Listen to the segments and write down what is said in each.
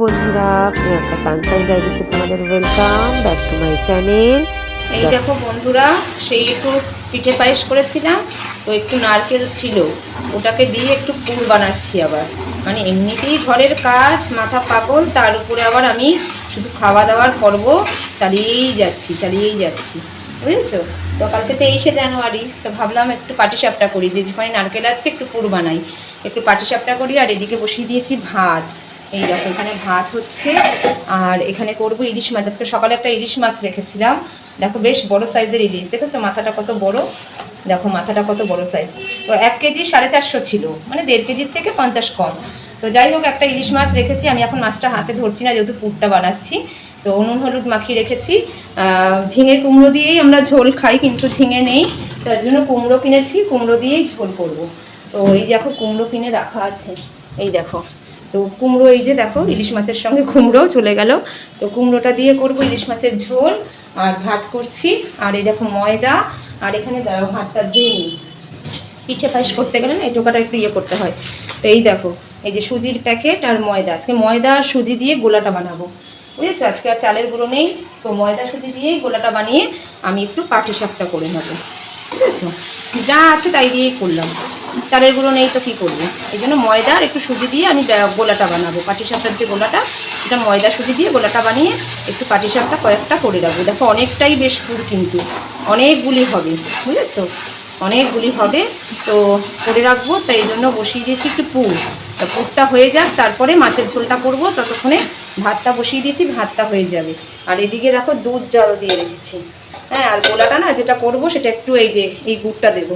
বন্ধুরা, প্রিয়াঙ্কা সানসাইন ডাইরিতে তোমাদের welcome back to my channel এই দেখো বন্ধুরা, সেই একটু পিঠে পায়েস করেছিলাম, তো একটু নারকেল ছিল। ওটাকে দিয়ে একটু পুর বানাচ্ছি আবার। মানে এমনিতেই ঘরের কাজ, মাথা পাগল, তার উপরে আবার আমি শুধু খাওয়া দাওয়ার করব চালিয়েই যাচ্ছি চালিয়েই যাচ্ছি। বুঝেছ? তো কালকে তেইশে জানুয়ারি, তো ভাবলাম একটু পাটিসাপটা করি। যেখানে নারকেল আছে, একটু পুর বানাই। একটু পাটিসাপটা করি আর এদিকে বসিয়ে দিয়েছি ভাত। এই দেখো, এখানে ভাত হচ্ছে, আর এখানে করব ইলিশ মাছ। আজকে সকালে একটা ইলিশ মাছ রেখেছিলাম। দেখো, বেশ বড় সাইজের ইলিশ। দেখেছ, মাথাটা কত বড়? দেখো, মাথাটা কত বড় সাইজ তো এক কেজি সাড়ে চারশো ছিল মানে দেড় কেজির থেকে পঞ্চাশ কম। তো যাই হোক, একটা ইলিশ মাছ রেখেছি। আমি এখন মাছটা হাতে ধরছি না, যেহেতু পুরটা বানাচ্ছি। তো নুন, হলুদ মাখিয়ে রেখেছি। ঝিঙে কুমড়ো দিয়েই আমরা ঝোল খাই, কিন্তু ঝিঙে নেই। তার জন্য কুমড়ো কিনেছি, কুমড়ো দিয়েই ঝোল করব। তো এই দেখো, কুমড়ো কিনে রাখা আছে। এই দেখো। তো কুমড়ো এই যে দেখো, ইলিশ মাছের সঙ্গে কুমড়োও চলে গেল। তো কুমড়োটা দিয়ে করব ইলিশ মাছের ঝোল, আর ভাত করছি। আর এই দেখো ময়দা, আর এখানে দাঁড়াও ভাতটা ধুয়ে নিই। পিঠে পায়েস করতে গেলে না, এই টোকাটা একটু ইয়ে করতে হয়। তো এই দেখো, এই যে সুজির প্যাকেট আর ময়দা। আজকে ময়দা আর সুজি দিয়ে গোলাটা বানাবো। বুঝেছ? আজকে আর চালের গুঁড়ো নেই, তো ময়দা সুজি দিয়েই গোলাটা বানিয়ে আমি একটু পাটি সাপটা করে নেব। বুঝেছ? যা আছে তাই দিয়েই করলাম। চালের গুঁড়ো নেই তো কী করব? এই জন্য ময়দা আর একটু সুজি দিয়ে আমি গোলাটা বানাবো। পাটি পাটিসাপটার যে গোলাটা, এটা ময়দা সুজি দিয়ে গোলাটা বানিয়ে একটু পাটি পাটিসাপটা কয়েকটা করে রাখব দেখো, অনেকটাই বেশ পুর কিন্তু। অনেকগুলি হবে, বুঝেছ? অনেকগুলি হবে, তো করে রাখব। তাই এই জন্য বসিয়ে দিয়েছি একটু পুর। তা পুরটা হয়ে যাক, তারপরে মাছের ঝোলটা করব। ততক্ষণে ভাতটা বসিয়ে দিয়েছি, ভাতটা হয়ে যাবে। আর এদিকে দেখো, দুধ জল দিয়ে রেখেছি। হ্যাঁ আর গোলাটা না, যেটা করব, সেটা একটু এই যে, এই গুড়টা দেবো।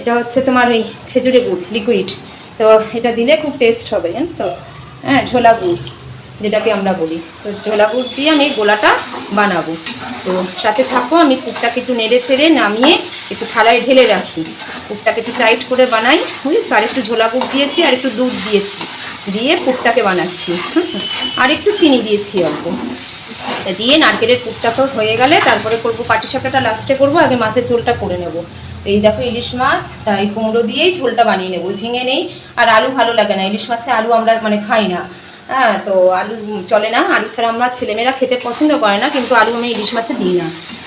এটা হচ্ছে তোমার এই খেজুরে গুড় লিকুইড তো এটা দিলে খুব টেস্ট হবে, জান তো? হ্যাঁ ঝোলা গুড়, যেটাকে আমরা বলি। তো ঝোলা গুড় দিয়ে আমি গোলাটা বানাবো। তো সাথে থাকো, আমি পুরটাকে একটু নেড়ে ছেড়ে নামিয়ে একটু থালায় ঢেলে রাখি। পুরটাকে একটু টাইট করে বানাই। বুঝেছ আর একটু ঝোলা গুড় দিয়েছি, আর একটু দুধ দিয়েছি, দিয়ে পুরটাকে বানাচ্ছি। আর একটু চিনি দিয়েছি অল্প। দিয়ে নারকেলের কুকটা তো হয়ে গেলে, তারপরে করব পাটিসাপটাটা লাস্টে করব, আগে মাছের ঝোলটা করে নেব। এই দেখো ইলিশ মাছ, তাই কুমড়ো দিয়েই ঝোলটা বানিয়ে নেব, ঝিঙে নেই, আর আলু ভালো লাগে না, ইলিশ মাছে আলু আমরা মানে খাই না। হ্যাঁ তো আলু চলে না, আলু ছাড়া আমার ছেলেমেয়েরা খেতে পছন্দ করে না, কিন্তু আলু আমি ইলিশ মাছে দিই না।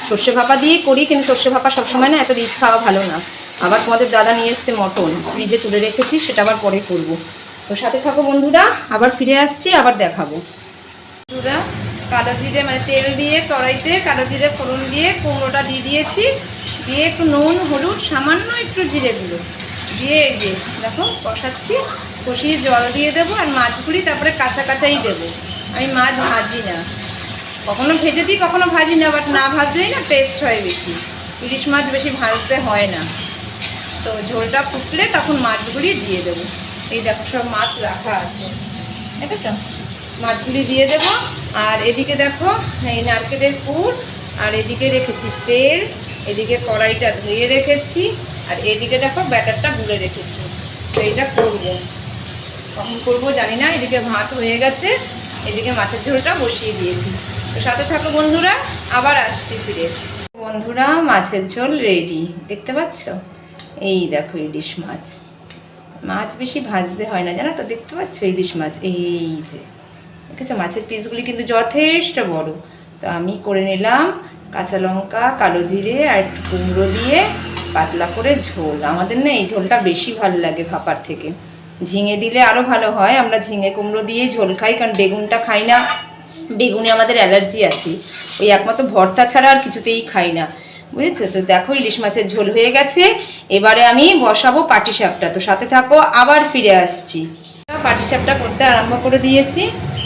সর্ষে ভাপা দিয়ে করি, কিন্তু সর্ষে ভাপা সবসময় না এত রিচ খাওয়া ভালো না। আবার তোমাদের দাদা নিয়ে এসছে মটন, ফ্রিজে তুলে রেখেছি, সেটা আবার পরে করব। তো সাথে থাকো বন্ধুরা, আবার ফিরে আসছি, আবার দেখাবো। বন্ধুরা, কালো জিরে মানে তেল দিয়ে, কড়াইতে কালো জিরে ফোড়ন দিয়ে কুমড়োটা দিয়ে দিয়েছি। দিয়ে একটু নুন, হলুদ, সামান্য একটু জিরে গুঁড়ো। দিয়ে যে, দেখো, কষাচ্ছি। কষিয়ে জল দিয়ে দেবো আর মাছগুলি তারপরে কাঁচা কাঁচাই দেবো। আমি মাছ ভাজি না। কখনো ভেজে দিই কখনো ভাজি না বাট না ভাজলেই না টেস্ট হয় বেশি। ইলিশ মাছ বেশি ভাজতে হয় না। তো ঝোলটা ফুটলে তখন মাছগুলি দিয়ে দেবো। এই দেখো, সব মাছ রাখা আছে। দেখেছ? মাছগুলি দিয়ে দেবো। আর এদিকে দেখো, এই নারকেলের পুর। আর এদিকে রেখেছি তেল। এদিকে কড়াইটা ধুয়ে রেখেছি, আর এদিকে দেখো ব্যাটারটা গুলে রেখেছি। তো এইটা করব। কখন করব জানি না, এদিকে ভাত হয়ে গেছে, এদিকে মাছের ঝোলটা বসিয়ে দিয়েছি। তো সাথে থাকো বন্ধুরা, আবার আসছি ফিরে। বন্ধুরা, মাছের ঝোল রেডি দেখতে পাচ্ছ? এই দেখো ইলিশ মাছ। মাছ বেশি ভাজতে হয় না, জানো তো, দেখতে পাচ্ছ ইলিশ মাছ? এই যে, দেখেছ মাছের পিসগুলি কিন্তু যথেষ্ট বড়। তো আমি করে নিলাম। কাঁচা লঙ্কা, কালো জিরে আর একটু কুমড়ো দিয়ে পাতলা করে ঝোল। আমাদের না এই ঝোলটা বেশি ভালো লাগে ভাপার থেকে। ঝিঙে দিলে আরও ভালো হয়। আমরা ঝিঙে কুমড়ো দিয়ে ঝোল খাই, কারণ বেগুনটা খাই না। বেগুনে আমাদের অ্যালার্জি আছে। ওই একমাত্র ভর্তা ছাড়া আর কিছুতেই খাই না। বুঝেছ? তো দেখো ইলিশ মাছের ঝোল হয়ে গেছে। এবারে আমি বসাবো পাটি পাটিসাপটা তো সাথে থাকো, আবার ফিরে আসছি। পাটি পাটিসাপটা করতে আরম্ভ করে দিয়েছি।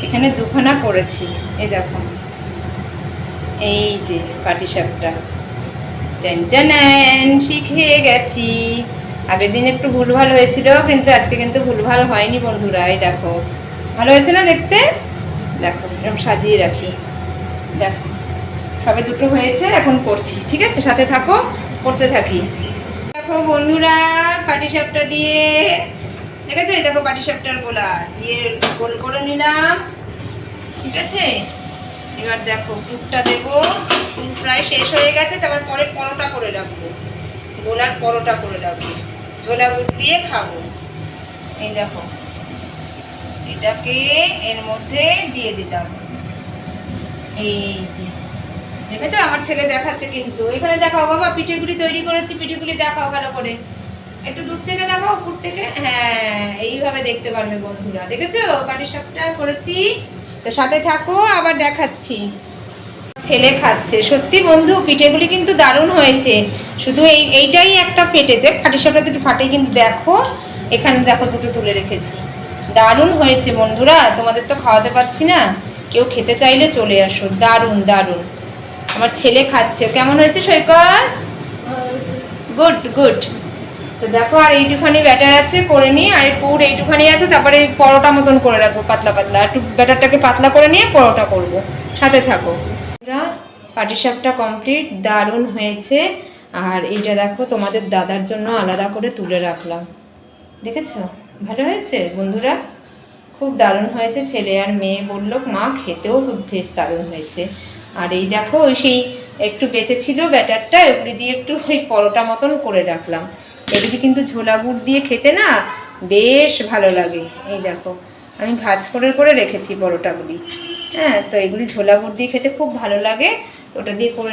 এখানে দুখানা করেছি। এই দেখো। এই যে পাটিসাপটা। টেন শিখে গেছি। আগের দিন একটু ভুলভাল হয়েছিল, কিন্তু আজকে কিন্তু ভুলভাল হয়নি বন্ধুরা, এই দেখো। ভালো হয়েছে না দেখতে? দেখো, এরকম সাজিয়ে রাখি। দেখো, সবে দুটো হয়েছে, এখন করছি, ঠিক আছে? সাথে থাকো, করতে থাকি। দেখো বন্ধুরা, পাটিসাপটা দিয়ে, দেখেছ? এই দেখো পাটিসাপটার গোলা, দিয়ে গোল করে নিলাম, ঠিক আছে? এবার দেখো, পুরটা দেবো। পুর প্রায় শেষ হয়ে গেছে, তারপর পরে পরোটা করে রাখব। গোলার পরোটা করে রাখব। ঝোলা গুড় দিয়ে খাব। এই দেখো, এটাকে এর মধ্যে দিয়ে দিতাম। এই যে, দেখেছ? আমার ছেলে দেখাচ্ছে কিন্তু। এখানে দেখাও, বাবা পিঠেগুলি তৈরি করেছি পিঠেগুলি দেখাও ভালো করে। একটু দূর থেকে দেখাও, উপর থেকে? হ্যাঁ এইভাবে দেখতে পারবে বন্ধুরা। দেখেছ? পাটি সাপটা করেছি। তো সাথে থাকো আবার দেখাচ্ছি। ছেলে খাচ্ছে। সত্যি বন্ধু পিঠেগুলি কিন্তু দারুণ হয়েছে। শুধু এই এইটাই একটা ফেটেছে। পাটিসাপটা দুটো ফাটে কিন্তু দেখো এখানে দেখো দুটো তুলে রেখেছি। দারুণ হয়েছে বন্ধুরা তোমাদের তো খাওয়াতে পারছি না। কেউ খেতে চাইলে চলে আসো। দারুণ দারুণ। আমার ছেলে খাচ্ছে। কেমন হয়েছে সৈকত? গুড গুড তো দেখো, আর এইটুখানি ব্যাটার আছে করে নিই আর পুর এইটুখানি আছে, তারপরে পরোটা মতন করে রাখব, পাতলা পাতলা। একটু ব্যাটারটাকে পাতলা করে নিয়ে পরোটা করব। সাথে থাকো। পাটিসাপটা কমপ্লিট দারুণ হয়েছে। আর এইটা দেখো, তোমাদের দাদার জন্য আলাদা করে তুলে রাখলাম। দেখেছ? ভালো হয়েছে? বন্ধুরা, খুব দারুণ হয়েছে। ছেলে আর মেয়ে বলল, মা, খেতেও খুব বেশ দারুণ হয়েছে। আর এই দেখো ওই সেই একটু বেঁচে ছিল ব্যাটারটা ওগুলি দিয়ে একটু ওই পরোটা মতন করে রাখলাম। এগুলি কিন্তু ঝোলা গুড় দিয়ে খেতে না বেশ ভালো লাগে। এই দেখো, আমি ভাজ করে করে রেখেছি পরোটাগুলি। হ্যাঁ তো এগুলি ঝোলা গুড় দিয়ে খেতে খুব ভালো লাগে। তো ওটা দিয়ে করে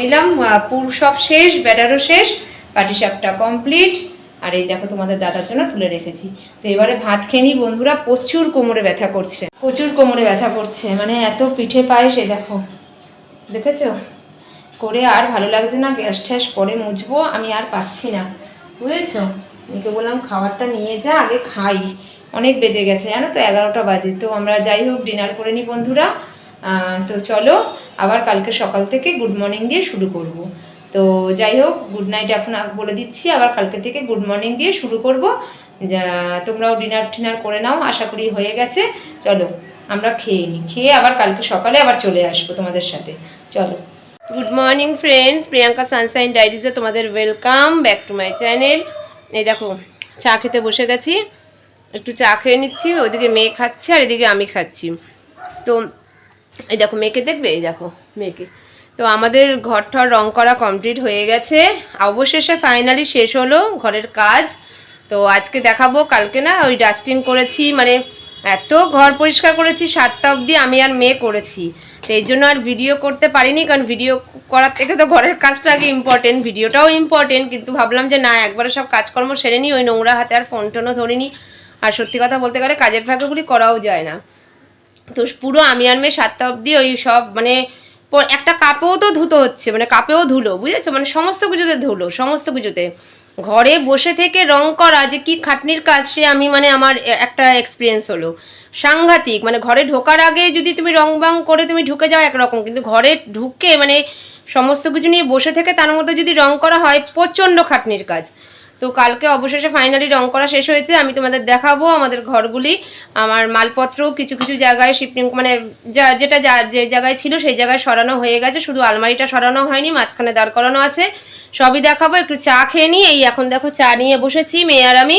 নিলাম। পুর সব শেষ, ব্যাটারও শেষ পাটিসাপটা কমপ্লিট আর এই দেখো তোমাদের দাদার জন্য তুলে রেখেছি। তো এবারে ভাত খেয়ে নিই, বন্ধুরা, প্রচুর কোমরে ব্যথা করছে। প্রচুর কোমরে ব্যথা করছে মানে এত পিঠে পায়েস, এই দেখো। দেখেছ? করে আর ভালো লাগছে না, গ্যাস ট্যাস পরে মুছবো, আমি আর পাচ্ছি না। বুঝেছ? মেয়েকে বললাম, খাবারটা নিয়ে যা, আগে খাই। অনেক বেজে গেছে, জানো তো, এগারোটা বাজে। তো আমরা যাই হোক, ডিনার করে নিই বন্ধুরা। তো চলো, আবার কালকে সকাল থেকে গুড মর্নিং দিয়ে শুরু করব। তো যাই হোক, গুড নাইট এখন বলে দিচ্ছি, আবার কালকে থেকে গুড মর্নিং দিয়ে শুরু করব। তোমরাও ডিনার টিনার করে নাও, আশা করি হয়ে গেছে। চলো, আমরা খেয়ে নিই খেয়ে আবার কালকে সকালে আবার চলে আসব তোমাদের সাথে। চলো। Good morning friends Priyanka sunshine ডায়েরিজে তোমাদের welcome back to my channel এই দেখো, চা খেতে বসে গেছি। একটু চা খেয়ে নিচ্ছি ওইদিকে মেয়ে খাচ্ছে আর এদিকে আমি খাচ্ছি। তো, এই দেখো, মেয়েকে দেখবে? এই দেখো, মেয়েকে। তো আমাদের ঘর ঠর রং করা কমপ্লিট হয়ে গেছে। অবশেষে ফাইনালি শেষ হলো ঘরের কাজ। তো আজকে দেখাবো, কালকে না ওই ডাস্টিং করেছি মানে এত ঘর পরিষ্কার করেছি, সাতটা অবধি আমি আর মেয়ে করেছি। তো এই জন্য আর ভিডিও করতে পারিনি, কারণ ভিডিও করার থেকে তো ঘরের কাজটা আগে ইম্পর্টেন্ট ভিডিওটাও ইম্পর্টেন্ট কিন্তু ভাবলাম যে না, একবারে সব কাজকর্ম সেরে নিই, ওই নোংরা হাতে আর ফোন টোনও ধরিনি। আর সত্যি কথা বলতে গেলে কাজের ফাঁকাগুলি করাও যায় না। তো পুরো আমি আর মেয়ে সাতটা অবধি ওই সব মানে একটা কাপেও তো ধুতো হচ্ছে মানে কাপেও ধুলো, বুঝেছ? মানে সমস্ত কিছুতে ধুলো, সমস্ত কিছুতে ঘরে বসে থেকে রং করা যে কি খাটনির কাজ সে আমি মানে আমার একটা এক্সপিরিয়েন্স হলো। সাংঘাতিক মানে ঘরে ঢোকার আগে যদি তুমি রং বাং করে তুমি ঢুকে যাও একরকম, কিন্তু ঘরে ঢুকে মানে সমস্ত কিছু নিয়ে বসে থেকে তার মধ্যে যদি রং করা হয় প্রচণ্ড খাটনির কাজ। তো কালকে অবশেষে ফাইনালি রং করা শেষ হয়েছে, আমি তোমাদের দেখাবো আমাদের ঘরগুলি, আমার মালপত্র কিছু কিছু জায়গায় শিফটিং মানে যা, যেটা যা, যে জায়গায় ছিল সেই জায়গায় সরানো হয়ে গেছে, শুধু আলমারিটা সরানো হয়নি, মাঝখানে দাঁড় করানো আছে, সবই দেখাবো, একটু চা খেয়ে নিই এই এখন দেখো চা নিয়ে বসেছি, মেয়ে আর আমি,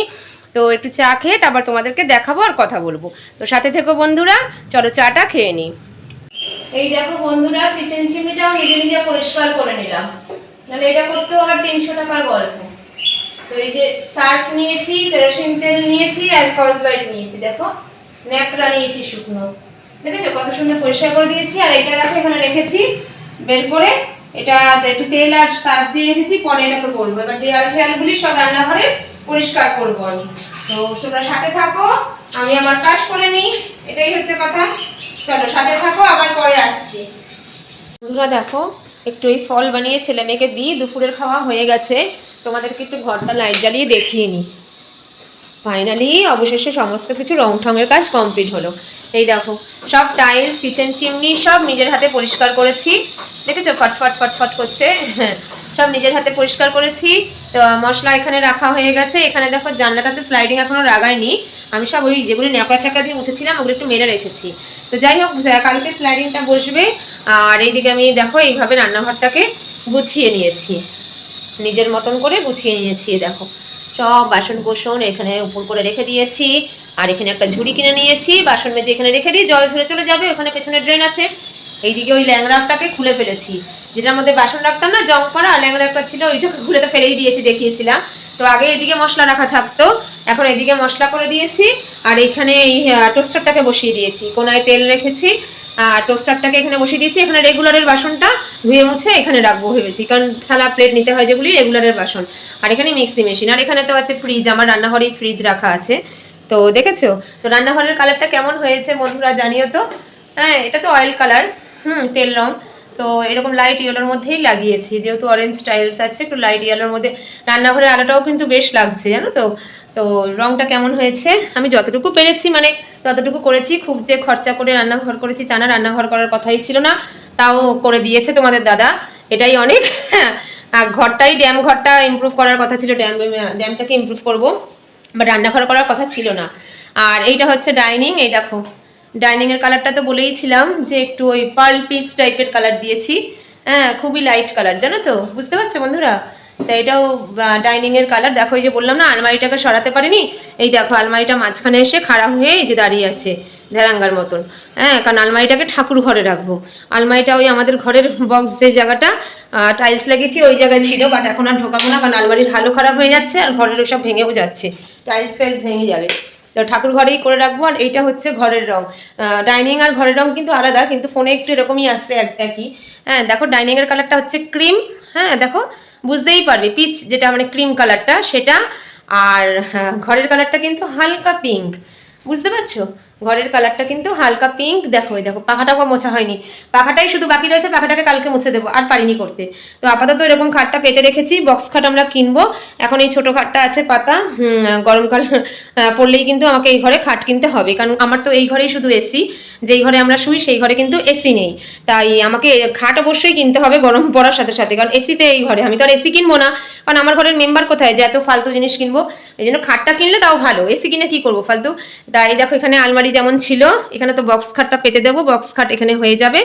তো একটু চা খেয়ে তারপর তোমাদেরকে দেখাবো আর কথা বলব। তো সাথে থেকো বন্ধুরা, চলো চাটা খেয়ে নিই। এই দেখো বন্ধুরা কিচেন চিমনিটাও নিজে নিজে পরিষ্কার করে নিলাম। মানে এটা করতেও আবার তিনশো টাকার গল্প। তো এই যে সার্ফ নিয়েছি, কেরোসিন তেল নিয়েছি আর কসবাইট নিয়েছি, দেখো। ন্যাকড়া নিয়েছি, শুকনো। দেখেছ? কত সুন্দর পরিষ্কার করে দিয়েছি। আর এটা দেখো, এখানে রেখেছি বের করে। এটা একটু তেল আর সার্ফ দিয়ে রেখেছি পরে এটাকে করব এবার দেয়াল ফেয়ালগুলি সব রান্নাঘরে পরিষ্কার করব আমি। তো তোমরা সাথে থাকো, আমি আমার কাজ করে নিই। এটাই হচ্ছে কথা। চলো, সাথে থাকো, আবার পরে আসছি। বন্ধুরা দেখো, একটু এই ফল বানিয়ে ছেলে মেয়েকে দিই, দুপুরের খাওয়া হয়ে গেছে। তোমাদেরকে একটু ঘরটা লাইট জ্বালিয়ে দেখিয়ে নিই ফাইনালি অবশেষে সমস্ত কিছু রং ঠঙের কাজ কমপ্লিট হলো। এই দেখো, সব টাইলস কিচেন চিমনি সব নিজের হাতে পরিষ্কার করেছি। দেখেছ? ফটফট ফটফট করছে। সব নিজের হাতে পরিষ্কার করেছি। তো, মশলা এখানে রাখা হয়ে গেছে। এখানে দেখো, জানলাটাতে স্লাইডিং এখনও লাগাইনি। আমি সব ওই যেগুলি ন্যাকড়া ছ্যাকড়া দিয়ে মুছেছিলাম, ওগুলো একটু মেরে রেখেছি। তো, যাই হোক কালকে স্লাইডিংটা বসবে। আর এইদিকে আমি দেখো, এইভাবে রান্নাঘরটাকে গুছিয়ে নিয়েছি। নিজের মতন করে গুছিয়ে নিয়েছি দেখো। সব বাসন কোসন এখানে উপর করে রেখে দিয়েছি, আর এখানে একটা ঝুড়ি কিনে নিয়েছি, বাসন মেজে এখানে রেখে দিই জল ঝরে চলে যাবে, ওখানে পেছনে ড্রেন আছে। এইদিকে ওই ল্যাংড়াটাকে খুলে ফেলেছি। যেটার মধ্যে বাসন রাখতাম না, জং করা আর ল্যাংড়া একটা ছিল, ওইটাকে খুলে তো ফেলেই দিয়েছি, দেখিয়েছিলাম। তো আগে এদিকে মশলা রাখা থাকতো, এখন এদিকে মশলা করে দিয়েছি, আর এখানে এই টোস্টারটাকে বসিয়ে দিয়েছি। কোনায় তেল রেখেছি টোস্টারটাকে এখানে বসিয়ে দিয়েছি। এখানে রেগুলারের বাসনটা ধুয়ে মুছে এখানে রাখব ভেবেছি। কারণ থালা প্লেট নিতে হয় যেগুলি রেগুলারের বাসন। আর এখানে মিক্সি মেশিন আর এখানে তো আছে ফ্রিজ আমার রান্নাঘরেই ফ্রিজ রাখা আছে। তো দেখেছ? তো রান্নাঘরের কালারটা কেমন হয়েছে বন্ধুরা জানিও তো? হ্যাঁ এটা তো অয়েল কালার হুম, তেল রং। তো এরকম লাইট ইয়েলোর মধ্যেই লাগিয়েছি। যেহেতু অরেঞ্জ স্টাইলস আছে, একটু লাইট ইয়েলোর মধ্যে রান্নাঘরের আলোটাও কিন্তু বেশ লাগছে, জানো তো? তো রংটা কেমন হয়েছে? আমি যতটুকু পেরেছি মানে ততটুকু করেছি। খুব যে খরচা করে রান্নাঘর করেছি তা না, রান্নাঘর করার কথাই ছিল না। তাও করে দিয়েছে তোমাদের দাদা। এটাই অনেক। ঘরটাই, ড্যাম ঘরটা ইমপ্রুভ করার কথা ছিল। ড্যাম, ড্যামটাকে ইমপ্রুভ করব। বা রান্নাঘর করার কথা ছিল না। আর এইটা হচ্ছে ডাইনিং এই দেখো। ডাইনিং এর কালারটা তো বলেইছিলাম যে একটু ওই পার্ল পিস টাইপের কালার দিয়েছি। হ্যাঁ খুবই লাইট কালার জানো তো? বুঝতে পারছ বন্ধুরা? তা এটাও ডাইনিং এর কালার দেখো, এই যে বললাম না, আলমারিটাকে সরাতে পারিনি। এই দেখো, আলমারিটা মাঝখানে এসে খাড়া হয়ে এই যে দাঁড়িয়ে আছে ধ্যারাঙ্গার মতন। হ্যাঁ কারণ আলমারিটাকে ঠাকুর ঘরে রাখব। আলমারিটা ওই আমাদের ঘরের বক্স যে জায়গাটা টাইলস লাগিয়েছি ওই জায়গায় ছিল বাট এখন আর ঢোকাবো না, কারণ আলমারির হালও খারাপ হয়ে যাচ্ছে, আর ঘরের ওসব ভেঙেও যাচ্ছে। টাইলস ফাইলস ভেঙে যাবে। তো ঠাকুর ঘরেই করে রাখব, আর এইটা হচ্ছে ঘরের রং। ডাইনিং আর ঘরের রং কিন্তু আলাদা, কিন্তু ফোনে একটু এরকমই আসছে এক- একই। হ্যাঁ দেখো ডাইনিংয়ের কালারটা হচ্ছে ক্রিম হ্যাঁ দেখো বুঝতেই পারবে পিচ যেটা মানে ক্রিম কালারটা সেটা আর হ্যাঁ, ঘরের কালারটা কিন্তু হালকা পিঙ্ক বুঝতে পারছ? ঘরের কালারটা কিন্তু হালকা পিঙ্ক দেখো দেখো, পাখাটাও মোছা হয়নি। পাখাটাই শুধু বাকি রয়েছে, পাখাটাকে কালকে মুছে দেবো, আর পারিনি করতে। তো আপাতত এরকম খাটটা পেতে রেখেছি বক্স খাট আমরা কিনবো। এখন এই ছোট খাটটা আছে পাতা গরমকাল পড়লেই কিন্তু আমাকে এই ঘরে খাট কিনতে হবে। কারণ আমার তো এই ঘরেই শুধু এসি যেই ঘরে আমরা শুই সেই ঘরে কিন্তু এসি নেই। তাই আমাকে খাট অবশ্যই কিনতে হবে, গরম পড়ার সাথে সাথে। কারণ এসিতে এই ঘরে, আমি তো আর এসি কিনবো না। কারণ আমার ঘরের মেম্বার কোথায় যে এত ফালতু জিনিস কিনবো? এই জন্য খাটটা কিনলে তাও ভালো এসি কিনে কি করব ফালতু? তাই দেখো এখানে আলমারি যেমন ছিল, এখানে তো বক্স খাটটা পেতে দেবো বক্স খাট এখানে হয়ে যাবে।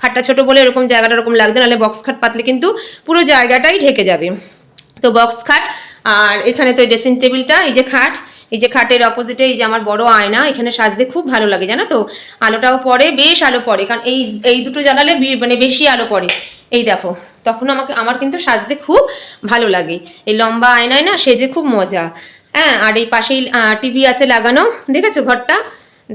খাটটা ছোট বলে এরকম জায়গাটা এরকম লাগবে নাহলে বক্স খাট পাতলে কিন্তু পুরো জায়গাটাই ঢেকে যাবে। তো বক্স খাট, আর এখানে তো ড্রেসিং টেবিলটা এই যে খাট, এই যে খাটের অপোজিটে এই যে আমার বড় আয়না, এখানে সাজতে খুব ভালো লাগে, জানো তো? আলোটাও পড়ে, বেশ আলো পড়ে, কারণ এই এই দুটো জ্বালালে মানে বেশি আলো পড়ে। এই দেখো, তখন আমাকে, আমার কিন্তু সাজতে খুব ভালো লাগে। এই লম্বা আয়নায় না সেজে খুব মজা। হ্যাঁ আর এই পাশেই টিভি আছে লাগানো, দেখেছ ঘরটা?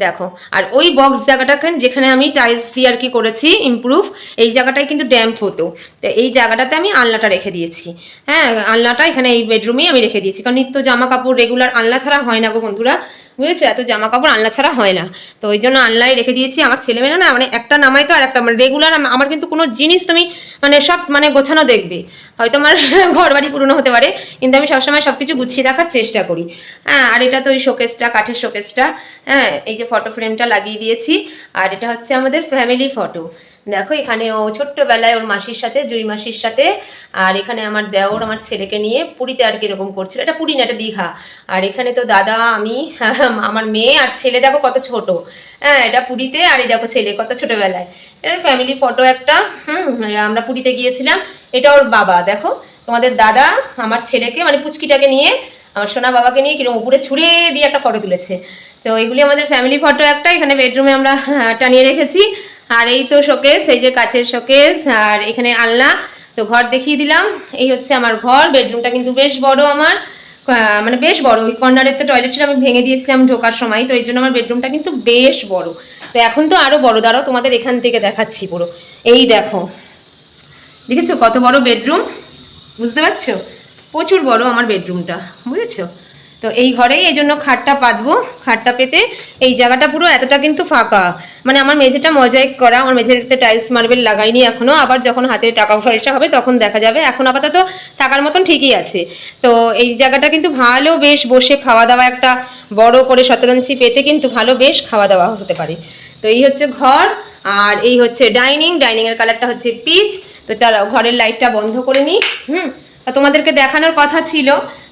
দেখো, আর ওই বক্স জায়গাটাকে যেখানে আমি টাইলস দিয়ে আর কি করেছি ইমপ্রুভ এই জায়গাটায় কিন্তু ড্যাম্প হতো। তো এই জায়গাটাতে আমি আলনাটা রেখে দিয়েছি। হ্যাঁ আলনাটা এখানে এই বেডরুমেই আমি রেখে দিয়েছি। কারণ নিত্য জামা কাপড় রেগুলার আলনা ছাড়া হয় না গো বন্ধুরা। বুঝেছ? এত জামা কাপড় আলনা ছাড়া হয় না। তো ওই জন্য আলনায় রেখে দিয়েছি। আমার ছেলেমেয়েরা না মানে একটা নামাই তো আর একটা মানে রেগুলার আমার কিন্তু কোনো জিনিস তুমি মানে সব মানে গোছানো দেখবে। হয়তো আমার ঘর বাড়ি পুরনো হতে পারে, কিন্তু আমি সবসময় সব কিছু গুছিয়ে রাখার চেষ্টা করি। হ্যাঁ আর এটা তো ওই শোকেসটা, কাঠের শোকেসটা হ্যাঁ এই যে ফটো ফ্রেমটা লাগিয়ে দিয়েছি, আর এটা হচ্ছে আমাদের ফ্যামিলি ফটো দেখো, এখানে ও ছোট্টবেলায় ওর মাসির সাথে, জুই মাসির সাথে, আর এখানে আমার দেওর, আমার ছেলেকে নিয়ে পুরীতে আর কি এরকম করছিল। এটা পুরী না, এটা দীঘা। আর এখানে তো দাদা, আমি, আমার মেয়ে আর ছেলে দেখো কত ছোট। হ্যাঁ এটা পুরীতে, আর এই দেখো ছেলে কত ছোটবেলায়। এটা ফ্যামিলি ফটো একটা, হুম, আমরা পুরীতে গিয়েছিলাম। এটা ওর বাবা, দেখো। তোমাদের দাদা, আমার ছেলেকে মানে পুচকিটাকে নিয়ে, আমার সোনা বাবাকে নিয়ে কীরকম উপরে ছুঁড়ে দিয়ে একটা ফটো তুলেছে। তো এইগুলি আমাদের ফ্যামিলি ফটো একটা, এখানে বেডরুমে আমরা টানিয়ে রেখেছি। আর এই তো শোকেস এই যে কাচের শোকেস আর এখানে আলনা। তো ঘর দেখিয়ে দিলাম, এই হচ্ছে আমার ঘর বেডরুমটা কিন্তু বেশ বড় আমার। মানে বেশ বড়, ওই কর্নারের তো টয়লেট ছিল, আমি ভেঙে দিয়েছিলাম ঢোকার সময়, তো এই জন্য আমার বেডরুমটা কিন্তু বেশ বড়। তো এখন তো আরও বড়, দাঁড়াও তোমাদের এখান থেকে দেখাচ্ছি পুরো। এই দেখো দেখেছ কত বড় বেডরুম? বুঝতে পারছ? প্রচুর বড় আমার বেডরুমটা, বুঝেছ? তো এই ঘরেই এই জন্য খাটটা পাতবো, খাটটা পেতে এই জায়গাটা পুরো এতটা কিন্তু ফাঁকা। মানে আমার মেঝেটা মজাইক করা, আমার মেঝেতে টাইলস মার্বেল লাগাইনি এখনও আবার যখন হাতে টাকা পয়সা হবে তখন দেখা যাবে, এখন আপাতত থাকার মতন ঠিকই আছে। তো এই জায়গাটা কিন্তু ভালো বেশ, বসে খাওয়া দাওয়া একটা বড় করে শতরঞ্চি পেতে কিন্তু ভালো বেশ খাওয়া দাওয়া হতে পারে। তো এই হচ্ছে ঘর, আর এই হচ্ছে ডাইনিং ডাইনিংয়ের কালারটা হচ্ছে পিচ তো দাঁড়াও, ঘরের লাইটটা বন্ধ করে নিই। হুম? তোমাদেরকে দেখানোর কথা ছিল।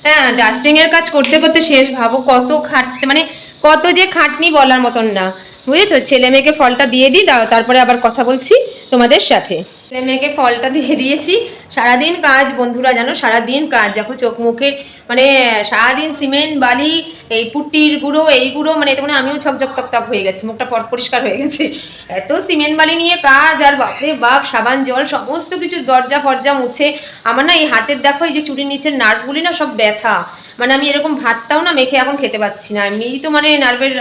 হ্যাঁ ডাস্টিংয়ের কাজ করতে করতে শেষ, ভাবো কত খাটতে মানে কত যে খাটনি বলার মতন না। বুঝেছ? ছেলে মেয়েকে ফলটা দিয়ে দিই, তারপরে আবার কথা বলছি তোমাদের সাথে। ছেলে মেয়েকে ফলটা দিয়ে দিয়েছি। সারাদিন কাজ, বন্ধুরা জানো, সারাদিন কাজ। দেখো চোখ মুখে মানে সারাদিন সিমেন্ট, বালি, এই পুটির গুঁড়ো, এই গুঁড়ো মানে এতে মানে আমিও ঝকঝক তক হয়ে গেছি, মুখটা পর পরিষ্কার হয়ে গেছে। এত সিমেন্ট, বালি নিয়ে কাজ, আর বাপরে বাপ, সাবান, জল, সমস্ত কিছু দরজা ফরজা মুছে। আমার না এই হাতের, দেখো এই যে চুরির নিচের নার্ভগুলি না সব ব্যথা। মানে আমি এরকম ভাতটাও না মেখে এখন খেতে পাচ্ছি না। এমনিই তো মানে নার্ভের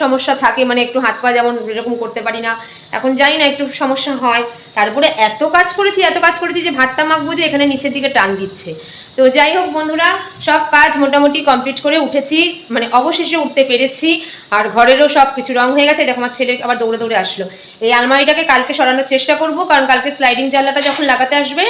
সমস্যা থাকে মানে একটু হাত পা যেমন এরকম করতে পারি না। এখন জানি না একটু সমস্যা হয়। তারপরে এত কাজ করেছি, এত কাজ করেছি যে ভাতটা মাখবো যে এখানে নিচের দিকে টান দিচ্ছে। তো যাই হোক বন্ধুরা, সব কাজ মোটামুটি কমপ্লিট করে উঠেছি মানে অবশেষে উঠতে পেরেছি। আর ঘরেরও সব কিছু রং হয়ে গেছে। দেখো, আমার ছেলে আবার দৌড়ে দৌড়ে আসলো। এই আলমারিটাকে কালকে সরানোর চেষ্টা করব, কারণ কালকে স্লাইডিং জানলাটা যখন লাগাতে আসবে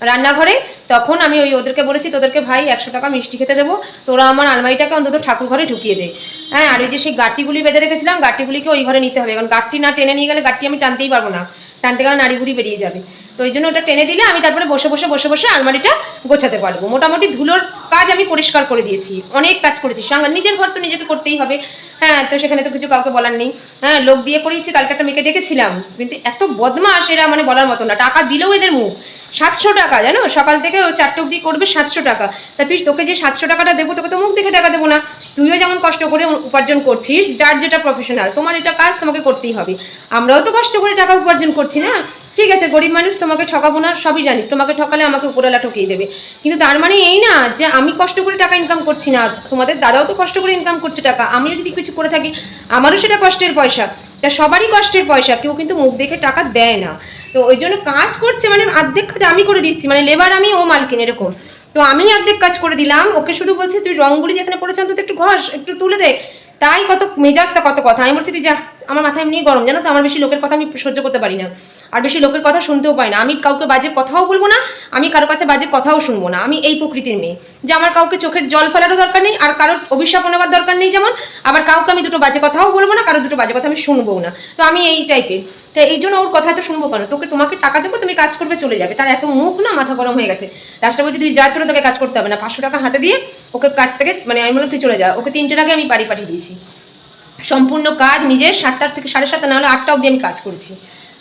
রান্নাঘরে, তখন আমি ওই ওদেরকে বলেছি, তোদেরকে ভাই একশো টাকা মিষ্টি খেতে দেবো। তোরা আমার আলমারিটাকে অন্তত ঠাকুর ঘরে ঢুকিয়ে দে। হ্যাঁ আর ওই যে সেই গাঁটিগুলি বেঁধে রেখেছিলাম, গাঁটিগুলিকে ওই ঘরে নিতে হবে। কারণ গাঁটটি না টেনে নিয়ে গেলে গাঁটটি আমি টানতেই পারব না। টানতে গেলে নাড়ি বুড়ি বেরিয়ে যাবে। তো ওই জন্য ওটা টেনে দিলে আমি তারপরে বসে বসে বসে বসে আলমারিটা গোছাতে পারব। মোটামুটি ধুলোর কাজ আমি পরিষ্কার করে দিয়েছি। অনেক কাজ করেছি। সঙ্গে নিজের ঘর তো নিজেকে করতেই হবে। হ্যাঁ তো সেখানে তো কিছু কাউকে বলার নেই। হ্যাঁ লোক দিয়ে করিয়েছি কালকে একটা মেয়েকে ডেকেছিলাম। কিন্তু এত বদমাস এরা মানে বলার মতো না। টাকা দিলেও এদের মুখ। সাতশো টাকা, জানো? সকাল থেকে ও চারটে অবধি করবে সাতশো টাকা। তা তুই তোকে যে সাতশো টাকাটা দেবো, তোকে তো মুখ দেখে টাকা দেবো না। তুইও যেমন কষ্ট করে উপার্জন করছিস, যার যেটা প্রফেশনাল তোমার এটা কাজ তোমাকে করতেই হবে। আমরাও তো কষ্ট করে টাকা উপার্জন করছি না? ঠিক আছে, গরিব মানুষ তোমাকে ঠকাবো না, সবই জানি। তোমাকে ঠকালে আমাকে উপরওয়ালা ঠকিয়ে দেবে। কিন্তু তার মানে এই না, যে আমি কষ্ট করে টাকা ইনকাম করছি না, তোমাদের দাদাও তো কষ্ট করে ইনকাম করছে টাকা, আমিও যদি কিছু করে থাকি, আমারও সেটা কষ্টের পয়সা। তা সবারই কষ্টের পয়সা, কেউ কিন্তু মুখ দেখে টাকা দেয় না। তো ওই জন্য কাজ করছে মানে অর্ধেক কাজ আমি করে দিচ্ছি মানে লেবার আমি ও মালকিন এরকম। তো আমি অর্ধেক কাজ করে দিলাম, ওকে শুধু বলছে, তুই রঙগুলি যেখানে পড়েছ অন্তত একটু ঘষ, একটু তুলে দে। তাই কত মেজাজটা কত কথা। আমি বলছি, তুই যা আমার মাথায় এমনি গরম, জানো তো? আমার বেশি লোকের কথা আমি সহ্য করতে পারি না। আর বেশি লোকের কথা শুনতেও পাই না। আমি কাউকে বাজে কথাও বলব না, আমি কারও কাছে বাজে কথাও শুনব না। আমি এই প্রকৃতির মেয়ে। যে আমার কাউকে চোখের জল ফেলারও দরকার নেই, আর কারোর অভিশাপ নেওয়ার দরকার নেই যেমন, আবার কাউকে আমি দুটো বাজে কথাও বলব না কারও দুটো বাজে কথা আমি শুনবোও না। তো আমি এই টাইপের। তো এই জন্য ওর কথা তো শুনব কেন? তোকে তোমাকে টাকা দেবো, তুমি কাজ করবে, চলে যাবে। তার এত মুখ না, মাথা গরম হয়ে গেছে। লাস্টে বলছি, তুই যা ছিল তোকে কাজ করতে হবে না। পাঁচশো টাকা হাতে দিয়ে ওকে কাজ থেকে মানে আমি বললাম, তুই চলে যা। ওকে তিনটে আগে আমি বাড়ি পাঠিয়ে দিয়েছি। সম্পূর্ণ কাজ নিজের সাতটার থেকে সাড়ে সাতটা না হলে আটটা অবধি আমি কাজ করেছি।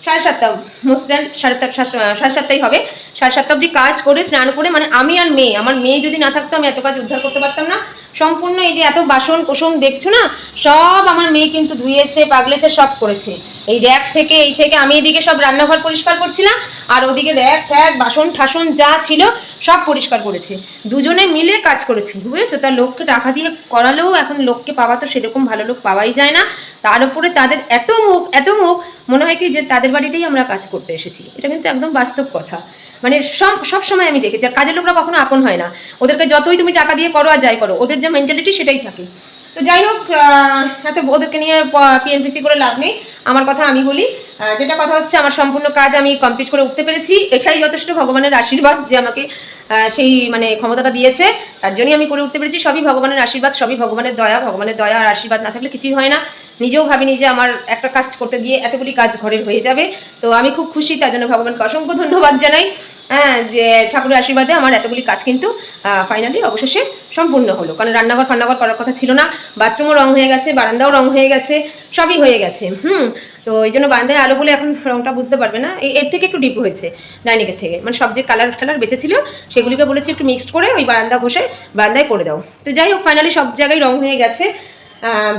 সাড়ে সাতটা মোস্ট সাড়ে সাড়ে সাড়ে সাতটাই হবে। সাড়ে সাতটা অবধি কাজ করে, স্নান করে মানে আমি আর মেয়ে, আমার মেয়ে যদি না থাকতো, আমি এত কাজ উদ্ধার করতে পারতাম না। সম্পূর্ণ এই যে এত বাসন কোসন দেখছ না, সব আমার মেয়ে কিন্তু ধুয়েছে, পাগলেছে, সব করেছে। এই র্যাক থেকে, এই থেকে আমি এদিকে সব রান্নাঘর পরিষ্কার করছিলাম, আর ওদিকে র্যাক ট্যাক বাসন, ঠাসন যা ছিল সব পরিষ্কার করেছে। দুজনে মিলে কাজ করেছি, বুঝেছ? তার লোককে টাকা দিয়ে করালেও এখন লোককে পাওয়া তো সেরকম ভালো লোক পাওয়াই যায় না। তার উপরে তাদের এত মুখ এত মুখ, মনে হয় কি যে তাদের বাড়িতেই আমরা কাজ করতে এসেছি। এটা কিন্তু একদম বাস্তব কথা। মানে সব সব সময় আমি দেখেছি। আর কাজের লোকরা কখনো আপন হয় না। ওদেরকে যতই তুমি টাকা দিয়ে করো আর যাই করো, ওদের যে মেন্টালিটি সেটাই থাকে। তো যাই হোক ওদেরকে নিয়ে পিএনপিসি করে লাভ নেই। আমার কথা আমি বলি। যেটা কথা হচ্ছে, আমার সম্পূর্ণ কাজ আমি কমপ্লিট করে উঠতে পেরেছি। এটাই যথেষ্ট ভগবানের আশীর্বাদ যে আমাকে সেই মানে ক্ষমতাটা দিয়েছে। তার জন্যই আমি করে উঠতে পেরেছি। সবই ভগবানের আশীর্বাদ, সবই ভগবানের দয়া। ভগবানের দয়া আর আশীর্বাদ না থাকলে কিছুই হয় না। নিজেও ভাবিনি যে আমার একটা কাজ করতে গিয়ে এতগুলি কাজ ঘরের হয়ে যাবে। তো আমি খুব খুশি, তার জন্য ভগবানকে অসংখ্য ধন্যবাদ জানাই হ্যাঁ যে ঠাকুরের আশীর্বাদে আমার এতগুলি কাজ কিন্তু ফাইনালি অবশেষে সম্পূর্ণ হলো। কারণ রান্নাঘর, ফান্নাঘর করার কথা ছিল না। বাথরুমও রং হয়ে গেছে, বারান্দাও রং হয়ে গেছে, সবই হয়ে গেছে। হুম তো এই জন্য বারান্দায় আলো বলে এখন রংটা বুঝতে পারবে না। এর থেকে একটু ডিপ হয়েছে ডাইনিংয়ের থেকে। মানে সব যে কালার টালার বেঁচেছিল, সেগুলিকে বলেছি একটু মিক্সড করে ওই বারান্দা ঘষে বারান্দায় করে দাও। তো যাই হোক ফাইনালি সব জায়গায় রং হয়ে গেছে।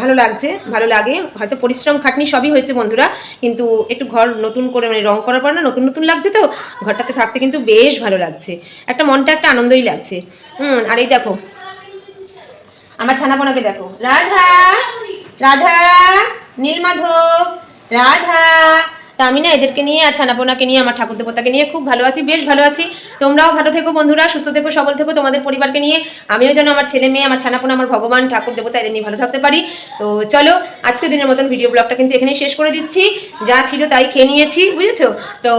ভালো লাগছে, ভালো লাগে। হয়তো পরিশ্রম খাটনি সবই হয়েছে বন্ধুরা, কিন্তু একটু ঘর নতুন করে মানে রং করার পর না নতুন নতুন লাগছে তো, ঘরটাতে থাকতে কিন্তু বেশ ভালো লাগছে। একটা মনটা একটা আনন্দই লাগছে। হুম, আর এই দেখো, আমার ছানাপোনাকে দেখো। রাধা রাধা, নীলমাধব। রাধা তা আমি না এদেরকে নিয়ে আর ছানাপোনাকে নিয়ে, আমার ঠাকুর দেবতাকে নিয়ে খুব ভালো আছি, বেশ ভালো আছি। তোমরাও ভালো থেকো বন্ধুরা, সুস্থ থেকো, সবল থেকো তোমাদের পরিবারকে নিয়ে। আমিও যেন আমার ছেলে মেয়ে, আমার ছানাপোনা, আমার ভগবান, ঠাকুর দেবতা এদের নিয়ে ভালো থাকতে পারি। তো চলো আজকে দিনের মতন ভিডিও ব্লগটা কিন্তু এখানেই শেষ করে দিচ্ছি। যা ছিল তাই খেয়ে নিয়েছি, বুঝেছ? তো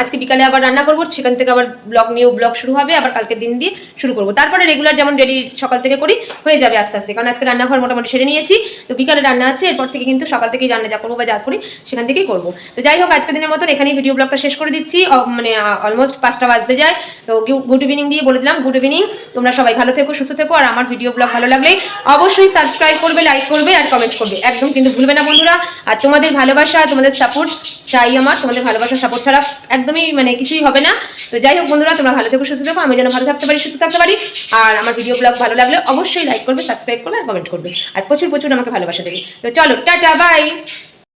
আজকে বিকালে আবার রান্না করব, সেখান থেকে আবার ব্লগ নিয়েও ব্লগ শুরু হবে, আবার কালকের দিন দিয়ে শুরু করব। তারপরে রেগুলার যেমন ডেলি সকাল থেকে করি, হয়ে যাবে আস্তে আস্তে। কারণ আজকে রান্নাঘর মোটামুটি সেরে নিয়েছি, তো বিকালে রান্না আছে, এরপর থেকে কিন্তু সকাল থেকেই রান্না যা করব বা যা করি, সেখান থেকেই করব। তো যাই হোক, আজকের দিনের মতন এখানেই ভিডিও ব্লগটা শেষ করে দিচ্ছি। মানে অলমোস্ট পাঁচটা বাজতে যায়। তো গুড ইভিনিং দিয়ে বলে দিলাম গুড ইভিনিং তোমরা সবাই ভালো থেকো, সুস্থ থেকো, আর আমার ভিডিও ব্লগ ভালো লাগলে অবশ্যই সাবস্ক্রাইব করবে লাইক করবে, আর কমেন্ট করবে। একদম কিন্তু ভুলবে না, বন্ধুরা। আর তোমাদের ভালোবাসা, তোমাদের সাপোর্ট চাই আমার। তোমাদের ভালোবাসা সাপোর্ট ছাড়া একদমই মানে কিছুই হবে না। তো যাই হোক, বন্ধুরা, তোমরা ভালো থেকো, সুস্থ থেকো, আমি যেন ভালো থাকতে পারি, সুস্থ থাকতে পারি। আর আমার ভিডিও ব্লগ ভালো লাগলে অবশ্যই লাইক করবে সাবস্ক্রাইব করবে, আর কমেন্ট করবে। আর প্রচুর প্রচুর আমাকে ভালোবাসা দেবে। তো চলো, টাটা বাই